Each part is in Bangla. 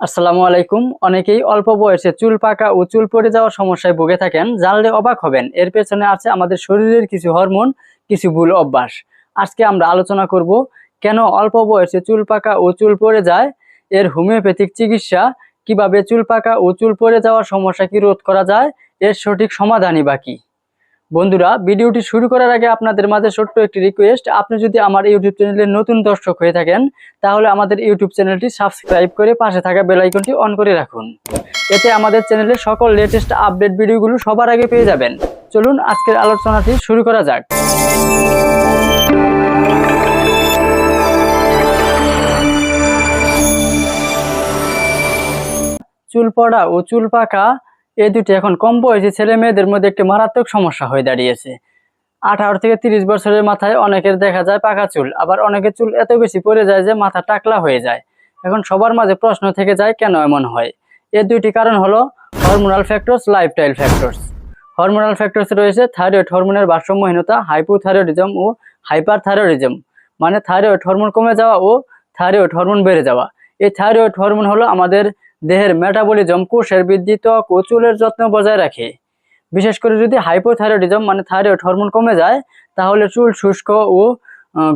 আসসালামু আলাইকুম। অনেকেই অল্প বয়সে চুল পাকা ও চুল পড়ে যাওয়ার সমস্যায় ভুগে থাকেন, জানলে অবাক হবেন। এর পেছনে আছে আমাদের শরীরের কিছু হরমোন, কিছু ভুল অভ্যাস। আজকে আমরা আলোচনা করব, কেন অল্প বয়সে চুল পাকা ও চুল পড়ে যায়, এর হোমিওপ্যাথিক চিকিৎসা, কীভাবে চুল পাকা ও চুল পড়ে যাওয়ার সমস্যা কি রোধ করা যায়, এর সঠিক সমাধানই বাকি বন্ধুরা, ভিডিওটি শুরু করার আগে আপনাদের মাঝে ছোট্ট একটি রিকোয়েস্ট আপনি যদি আমার ইউটিউব চ্যানেলের নতুন দর্শক হয়ে থাকেন, তাহলে আমাদের ইউটিউব চ্যানেলটি সাবস্ক্রাইব করে পাশে থাকা বেল আইকনটি অন করে রাখুন। এতে আমাদের চ্যানেলের সকল লেটেস্ট আপডেট ভিডিওগুলো সবার আগে পেয়ে যাবেন। চলুন, আজকের আলোচনাটি শুরু করা যাক। চুল পড়া ও চুল পাকা এই দুটি এখন কম বয়সী ছেলে মেয়েদের মধ্যে একটি মারাত্মক সমস্যা হয়ে দাঁড়িয়েছে। আঠারো থেকে তিরিশ বছরের মাথায় অনেকের দেখা যায় পাকা চুল, আবার অনেকের চুল এত বেশি পড়ে যায় যে মাথা টাকলা হয়ে যায়। এখন সবার মাঝে প্রশ্ন থেকে যায়, কেন এমন হয়? এর দুইটি কারণ হলো hormonal factors lifestyle factors hormonal factors রয়েছে থাইরয়েড হরমোনের ভারসাম্যহীনতা হাইপোথাইরয়েডিজম ও হাইপার থাইরয়েডিজম মানে থাইরয়েড হরমোন কমে যাওয়া ও থাইরয়েড হরমোন বেড়ে যাওয়া। এই থাইরয়েড হরমোন হলো আমাদের দেহের মেটাবলিজম কোষের বৃদ্ধি ত্বক ও চুলের যত্ন বজায় রাখে। বিশেষ করে যদি হাইপোথাইরয়েডিজম মানে থাইরয়েড হরমোন কমে যায়, তাহলে চুল শুষ্ক ও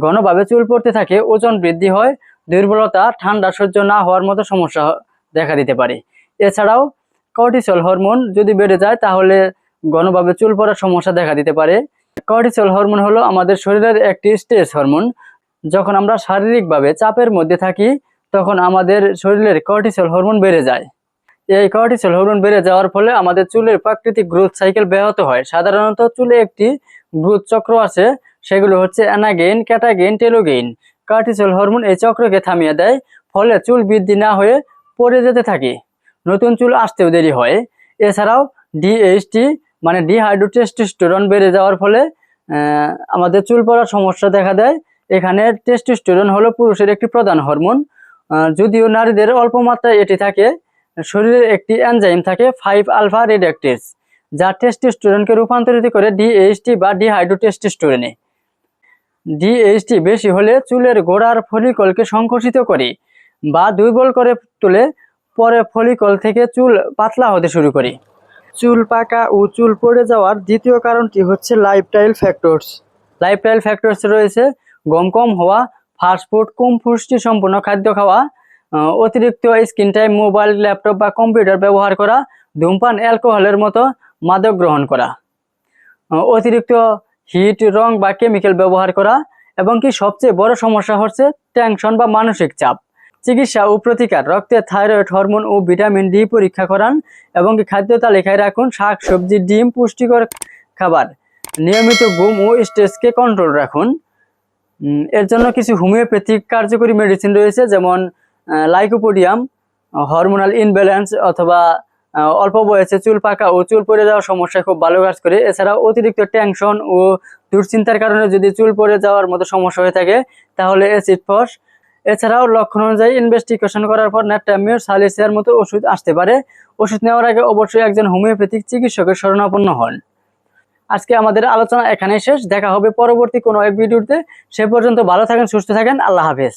ঘনভাবে চুল পড়তে থাকে, ওজন বৃদ্ধি হয়, দুর্বলতা, ঠান্ডা সহ্য না হওয়ার মতো সমস্যা দেখা দিতে পারে। এছাড়াও কর্টিসল হরমোন যদি বেড়ে যায়, তাহলে ঘনভাবে চুল পড়ার সমস্যা দেখা দিতে পারে। কর্টিসল হরমোন হলো আমাদের শরীরের একটি স্ট্রেস হরমোন যখন আমরা শারীরিকভাবে চাপের মধ্যে থাকি তখন আমাদের শরীরের কর্টিসল হরমোন বেড়ে যায়। এই কর্টিসল হরমোন বেড়ে যাওয়ার ফলে আমাদের চুলের প্রাকৃতিক গ্রোথ সাইকেল ব্যাহত হয়। সাধারণত চুলে একটি গ্রোথ চক্র আছে, সেগুলো হচ্ছে অ্যানাগেইন ক্যাটাগেইন টেলোগেইন কর্টিসল হরমোন এই চক্রকে থামিয়ে দেয়, ফলে চুল বৃদ্ধি না হয়ে পড়ে যেতে থাকে। নতুন চুল আসতেও দেরি হয়। এছাড়াও ডিএইচটি মানে ডিহাইড্রোটেস্টোস্টেরন বেড়ে যাওয়ার ফলে আমাদের চুল পড়ার সমস্যা দেখা দেয়। এখানে টেস্টোস্টেরন হলো পুরুষের একটি প্রধান হরমোন যদিও নারীদের অল্প মাত্রায় এটি থাকে, শরীরের একটি এনজাইম থাকে ফাইভ আলফা রেডাক্টেজ যা টেস্টোস্টেরনকে রূপান্তরিত করে ডিএইচটি বা ডিহাইড্রোটেস্টোস্টেরনে ডিএইচটি বেশি হলে চুলের গোড়ার ফলিকলকে সংকুচিত করে বা দুর্বল করে তুলে, পরে ফলিকল থেকে চুল পাতলা হতে শুরু করে। চুল পাকা ও চুল পড়ে যাওয়ার দ্বিতীয় কারণটি হচ্ছে লাইফস্টাইল ফ্যাক্টরস লাইফস্টাইল ফ্যাক্টরস রয়েছে, গম কম হওয়া ফাস্টফুড কম পুষ্টি সম্পন্ন খাদ্য খাওয়া অতিরিক্ত স্ক্রিন টাইম মোবাইল ল্যাপটপ বা কম্পিউটার ব্যবহার করা, ধূমপান অ্যালকোহলের মতো মাদক গ্রহণ করা অতিরিক্ত হিট রং বা কেমিক্যাল ব্যবহার করা, এবং কি সবচেয়ে বড় সমস্যা হচ্ছে টেনশন বা মানসিক চাপ। চিকিৎসা ও প্রতিকার, রক্তে থাইরয়েড হরমোন ও ভিটামিন ডি পরীক্ষা করান, এবং খাদ্য তালিকায় রাখুন, শাক, সবজি, ডিম, পুষ্টিকর খাবার। নিয়মিত ঘুম ও স্ট্রেসকে কন্ট্রোল রাখুন। এর জন্য কিছু হোমিওপ্যাথিক কার্যকরী মেডিসিন রয়েছে, যেমন লাইকোপোডিয়াম হরমোনাল ইনব্যালেন্স অথবা অল্প বয়সে চুল পাকা ও চুল পড়ে যাওয়ার সমস্যায় খুব ভালো কাজ করে। এছাড়াও অতিরিক্ত টেনশন ও দুশ্চিন্তার কারণে যদি চুল পড়ে যাওয়ার মতো সমস্যা হয়ে থাকে, তাহলে অ্যাসিড ফস এছাড়াও লক্ষণ অনুযায়ী ইনভেস্টিগেশন করার পর ন্যাট্রামিওর সালিসিয়ার মতো ওষুধ আসতে পারে। ওষুধ নেওয়ার আগে অবশ্যই একজন হোমিওপ্যাথিক চিকিৎসকের শরণাপন্ন হন। আজকে আমাদের আলোচনা এখানে শেষ। দেখা হবে পরবর্তী কোনো এক ভিডিওতে। সে পর্যন্ত ভালো থাকেন, সুস্থ থাকেন। আল্লাহ হাফেজ।